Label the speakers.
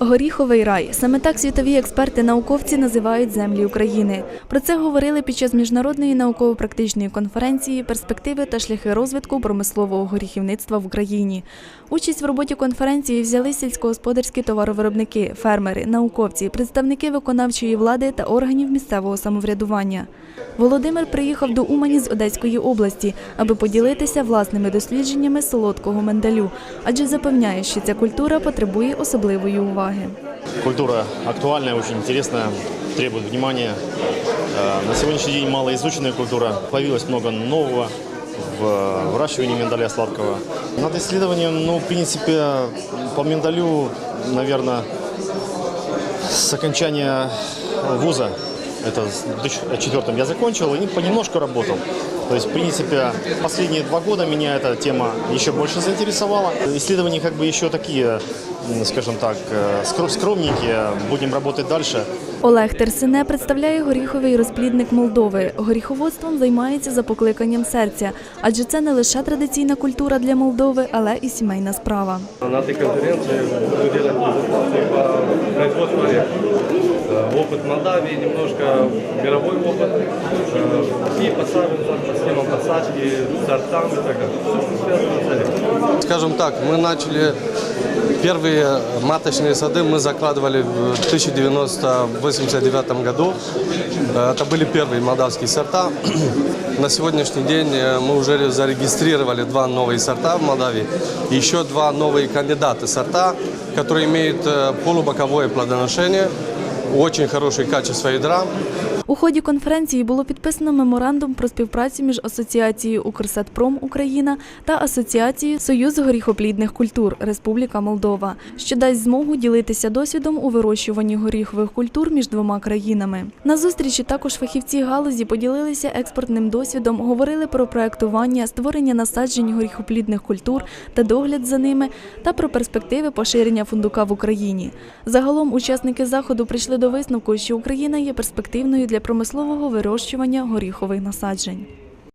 Speaker 1: Горіховий рай саме так світові експерти науковці називають землі України. Про це говорили під час міжнародної науково-практичної конференції Перспективи та шляхи розвитку промислового горіхівництва в Україні. Участь в роботі конференції взяли сільськогосподарські товаровиробники, фермери, науковці, представники виконавчої влади та органів місцевого самоврядування. Володимир приїхав до Умані з Одеської області, аби поділитися власними дослідженнями солодкого миндалю, адже запевняє, що ця культура потребує особливої уваги.
Speaker 2: Культура актуальная, очень интересная, требует внимания. Э, На сегодняшний день малоизученная культура. Появилось много нового в выращивании миндаля сладкого. Над исследованием, ну, в принципе, по миндалю, наверное, с окончания вуза, это в 2004 я закончил и понемножку работал. То есть, в принципе, последние два года меня эта тема еще больше заинтересовала. Исследования как бы еще такие, м, скажем так, э, скро- скромненькие. Будем работать дальше.
Speaker 1: Олег Терсине представляє горіховий розплідник Молдови. Горіховодством займається за покликанням серця, адже це не лише традиційна культура для Молдови, але і сімейна справа.
Speaker 3: На этой конференции буду делать презентации по производству орехов. Э, Опыт Молдавии, немножко мировой опыт. э, И посадим по схемам посадки, сортам и так далее.
Speaker 4: Скажем так, мы начали первые маточные сады мы закладывали в 1989 году. Э, Это были первые молдавские сорта. На сегодняшний день э, мы уже зарегистрировали два новые сорта в Молдавии. И еще два новые кандидаты сорта, которые имеют полубоковое плодоношение, очень хорошее качество ядра.
Speaker 1: У ході конференції було підписано меморандум про співпрацю між Асоціацією Укрсадпром Україна та Асоціацією Союз горіхоплідних культур Республіка Молдова, що дасть змогу ділитися досвідом у вирощуванні горіхових культур між двома країнами. На зустрічі також фахівці галузі поділилися експортним досвідом, говорили про проектування, створення насаджень горіхоплідних культур та догляд за ними, та про перспективи поширення фундука в Україні. Загалом учасники заходу прийшли до висновку, що Україна є перспективною для промислового вирощування горіхових насаджень.